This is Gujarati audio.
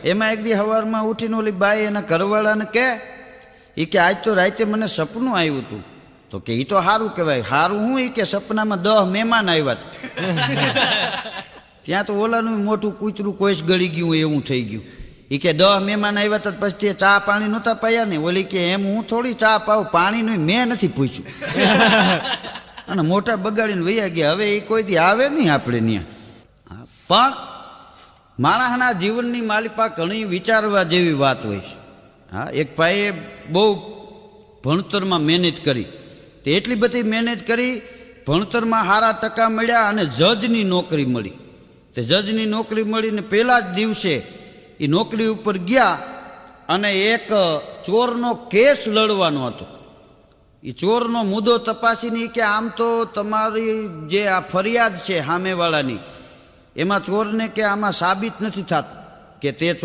એમાં એક દી સવારમાં ઉઠીને ઓલી બાઈ એના ઘરવાળાને કે એ કે આજ તો રાતે મને સપનું આવ્યું હતું. તો કે એ તો સારું કહેવાય. સારું હું? એ કે સપનામાં દહ મહેમાન આવ્યા હતા. ત્યાં તો ઓલાનું મોટું કૂતરું કોઈ ગળી ગયું એવું થઈ ગયું. એ કે દહ મહેમાન આવ્યા હતા પછી તે ચા પાણી નહોતા પાયા ને? ઓલી કે એમ હું થોડી ચા પાઉં પાણીનું મેં નથી પૂછ્યું. અને મોટા બગાડીને વૈયા ગયા. હવે એ કોઈ દી આવે નહીં આપણે ત્યાં પણ માણસના જીવનની માલિપા ઘણી વિચારવા જેવી વાત હોય છે. હા, એક ભાઈએ બહુ ભણતરમાં મહેનત કરી. તે એટલી બધી મહેનત કરી, ભણતરમાં સારા ટકા મળ્યા અને જજની નોકરી મળી. તે જજની નોકરી મળીને પહેલા જ દિવસે એ નોકરી ઉપર ગયા અને એક ચોરનો કેસ લડવાનો હતો. એ ચોરનો મુદ્દો તપાસીને કે આમ તો તમારી જે આ ફરિયાદ છે સામેવાળાની એમાં ચોરને કે આમાં સાબિત નથી થતું કે તે ચોર